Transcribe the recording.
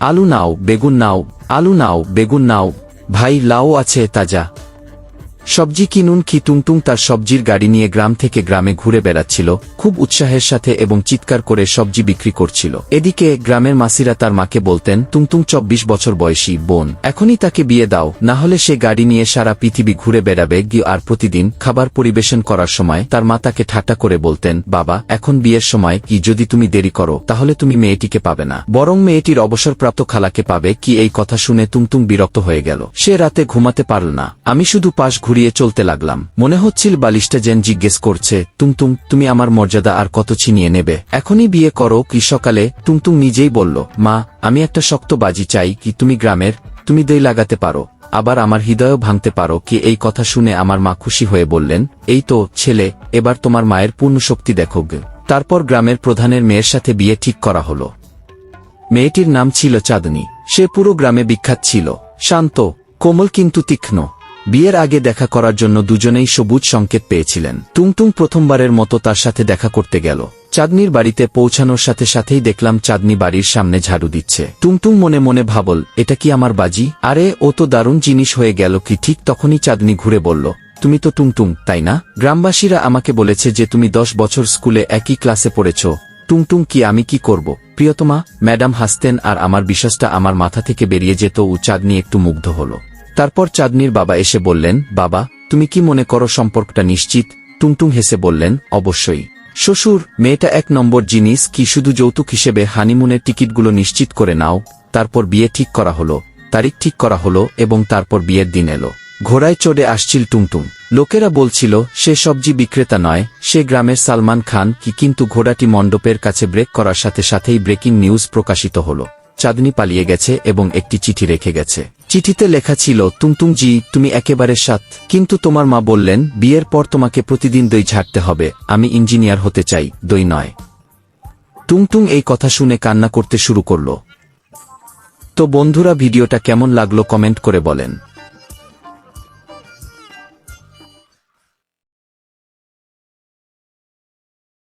আলু নাও বেগুন নাও আলু নাও বেগুন নাও ভাই লাও আছে তাজা। সবজি কিনুন কি টুংটুং তার সবজির গাড়ি নিয়ে গ্রাম থেকে গ্রামে ঘুরে বেড়াচ্ছিল, খুব উৎসাহের সাথে এবং চিৎকার করে সবজি বিক্রি করছিল। এদিকে গ্রামের মাসিরা তার মাকে বলতেন, টুংটুং চব্বিশ বছর বয়সী বোন, এখনই তাকে বিয়ে দাও, না হলে সে গাড়ি নিয়ে সারা পৃথিবী ঘুরে বেড়াবে গিয়ে আর প্রতিদিন খাবার পরিবেশন করার সময় তার মা তাকে ঠাট্টা করে বলতেন, বাবা, এখন বিয়ের সময় কি যদি তুমি দেরি করো, তাহলে তুমি মেয়েটিকে পাবে না। বরং মেয়েটির অবসরপ্রাপ্ত খালাকে পাবে কি এই কথা শুনে তুমতুম বিরক্ত হয়ে গেল। সে রাতে ঘুমাতে পারল না। আমি শুধু পাশ ঘুরিয়ে চলতে লাগলাম। মনে হচ্ছিল বালিশটা যেন জিজ্ঞেস করছে, তুমতুম, তুমি আমার মর্যাদা আর কত ছিনিয়ে নেবে? এখনই বিয়ে করো, কি সকালে? তুমতুম নিজেই বলল, মা, আমি একটা শক্ত বাজি চাই কি তুমি গ্রামের, তুমি দই লাগাতে পারো, আবার আমার হৃদয়ও ভাঙতে পারো কি এই কথা শুনে আমার মা খুশি হয়ে বললেন, এই তো, ছেলে, এবার তোমার মায়ের পূর্ণ শক্তি দেখো তারপর গ্রামের প্রধানের মেয়ের সাথে বিয়ে ঠিক করা হলো। মেয়েটির নাম ছিল চাঁদনী। সে পুরো গ্রামে বিখ্যাত ছিল। শান্ত, কোমল কিন্তু তীক্ষ্ণ। বিয়ের আগে দেখা করার জন্য দুজনেই সবুজ সংকেত পেয়েছিলেন। টুংটুং প্রথমবারের মতো তার সাথে দেখা করতে গেল। চাঁদনির বাড়িতে পৌঁছানোর সাথে সাথেই দেখলাম চাঁদনি বাড়ির সামনে ঝাড়ু দিচ্ছে। টুংটুং মনে মনে ভাবল, এটা কি আমার বাজি? আরে, ও তো দারুণ জিনিস হয়ে গেল কি? ঠিক তখনই চাঁদনি ঘুরে বলল, তুমি তো টুংটুং, তাই না? গ্রামবাসীরা আমাকে বলেছে যে তুমি দশ বছর স্কুলে একই ক্লাসে পড়েছ। টুংটুং কি আমি কি করব? প্রিয়তমা, ম্যাডাম হাসতেন আর আমার বিশ্বাসটা আমার মাথা থেকে বেরিয়ে যেত। ও চাঁদনি একটু মুগ্ধ হল। তারপর চাঁদনির বাবা এসে বললেন, বাবা, তুমি কি মনে করো সম্পর্কটা নিশ্চিত? টুংটুং হেসে বললেন, অবশ্যই। শ্বশুর, মেয়েটা এক নম্বর জিনিস কি শুধু যৌতুক হিসেবে হানিমুনের টিকিটগুলো নিশ্চিত করে নাও? তারপর বিয়ে ঠিক করা হলো, তারিখ ঠিক করা হলো এবং তারপর বিয়ের দিন এলো। ঘোড়ায় চড়ে আসছিল টুংটুং লোকেরা বলছিল, সে সবজি বিক্রেতা নয়, সে গ্রামের সালমান খান কি, কিন্তু ঘোড়াটি মণ্ডপের কাছে ব্রেক করার সাথে সাথেই ব্রেকিং নিউজ প্রকাশিত হল। চাঁদনি পালিয়ে গেছে এবং একটি চিঠি রেখে গেছে। চিঠিতে লেখা ছিল তুংতুং জি তুমি একেবারে সাত। কিন্তু তোমার মা বললেন, বিয়ের পর তোমাকে প্রতিদিন দই ঝাড়তে হবে। আমি ইঞ্জিনিয়ার হতে চাই, দই নয়। তুমতুম এই কথা শুনে কান্না করতে শুরু করল। তো বন্ধুরা, ভিডিওটা কেমন লাগল কমেন্ট করে বলেন।